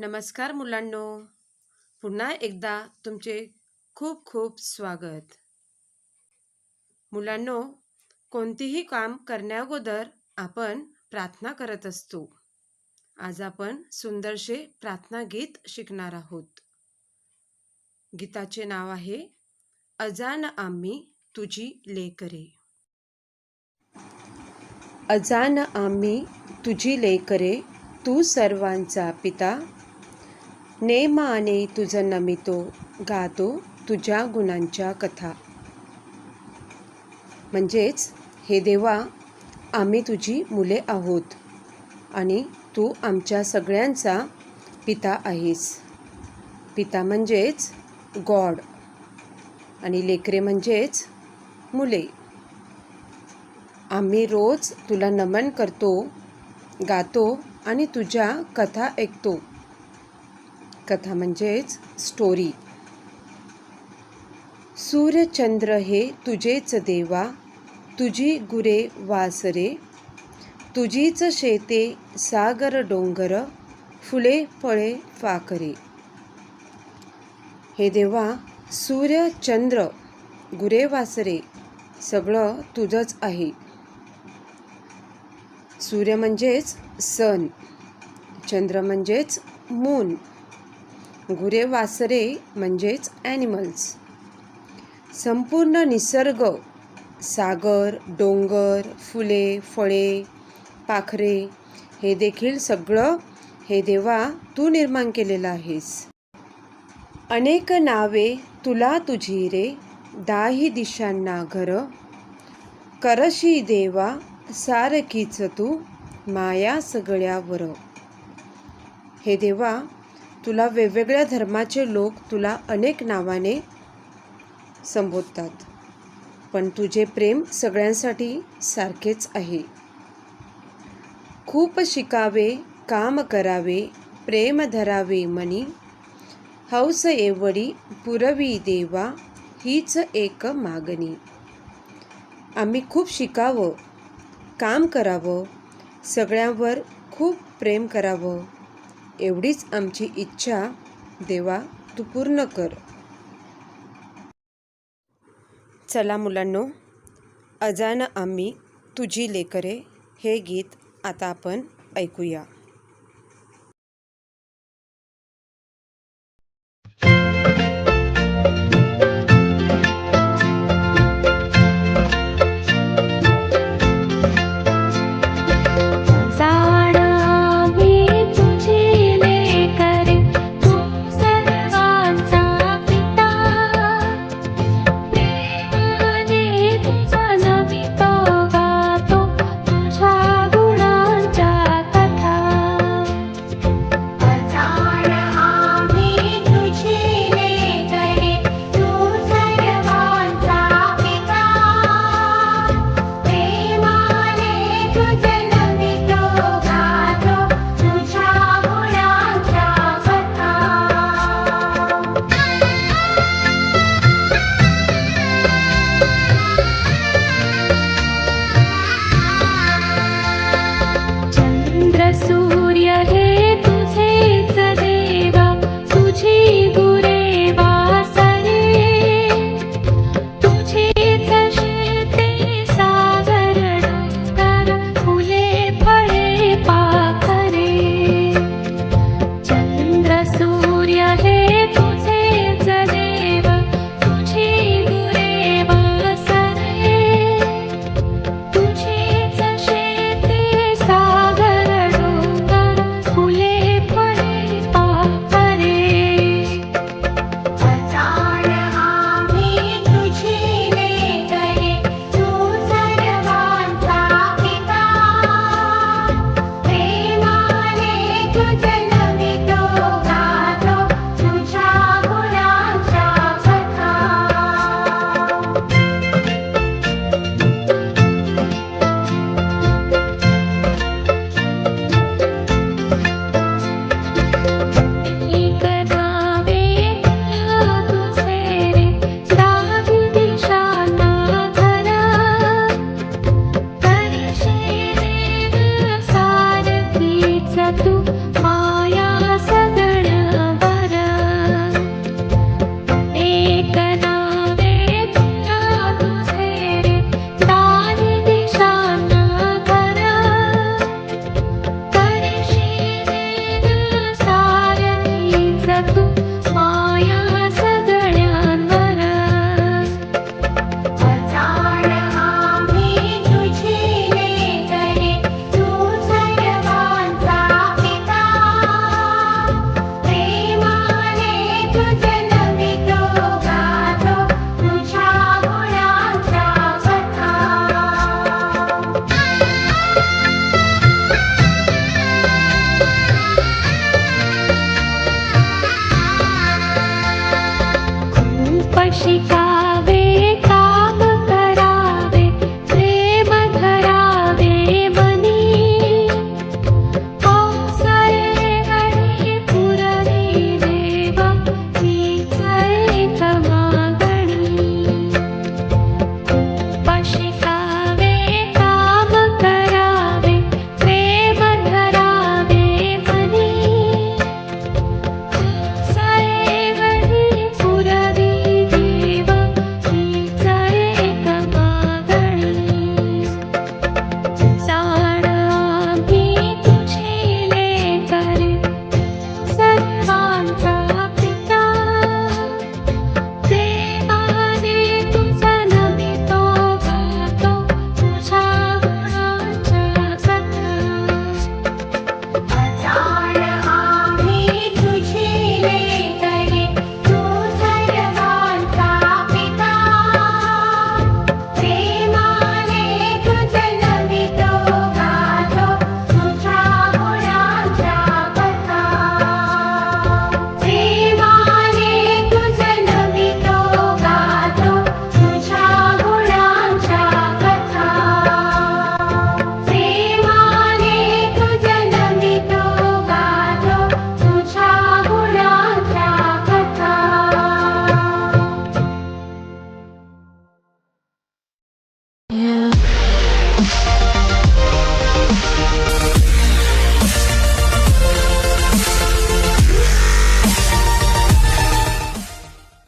नमस्कार मुलांनो. पुन्हा एकदा तुमचे खूप खूप स्वागत. मुलांनो कोणतेही काम करण्याअगोदर आपण प्रार्थना करत असतो. आज आपण सुंदरसे प्रार्थना गीत शिकणार आहोत. गीताचे नाव आहे अजान आम्ही तुझी लेकरे. अजान आम्ही तुझी लेकरे तू सर्वांचा पिता नेमाने तुझं नमितो गातो तुझ्या गुणांच्या कथा. म्हणजेच हे देवा आम्ही तुझी मुले आहोत आणि तू आमच्या सगळ्यांचा पिता आहेस. पिता म्हणजेच गॉड आणि लेकरे म्हणजेच मुले. आम्ही रोज तुला नमन करतो गातो आणि तुझ्या कथा ऐकतो. कथा म्हणजेच स्टोरी सूर्यचंद्र हे तुझेच देवा तुझी गुरे वासरे तुझीच शेते सागर डोंगर फुले फळे फाकरे. हे देवा सूर्य चंद्र गुरे वासरे सगळं तुझंच आहे. सूर्य म्हणजेच सन चंद्र म्हणजेच मून गुरे वासरे म्हणजेच ॲनिमल्स संपूर्ण निसर्ग सागर डोंगर फुले फळे पाखरे हे देखील सगळं हे देवा तू निर्माण केलेलं आहेस. अनेक नावे तुला तुझी रे दाही दिशांना घर. करशी देवा सारखीच तू माया सगळ्यावर. हे देवा तुला वेगवेगळ्या धर्माचे लोक तुला अनेक नावाने संबोधतात. पण तुझे प्रेम सगळ्यांसाठी सारखेच आहे. खूप शिकावे काम करावे प्रेम धरावे मनी हौस एवढी पुरवी देवा हीच एक मागणी. आम्ही खूप शिकावं काम करावं सगळ्यांवर खूप प्रेम करावं एवढीच आमची इच्छा देवा तू पूर्ण कर. चला मुलांनो अजान आम्ही तुझी लेकरे हे गीत आता आपण ऐकूया.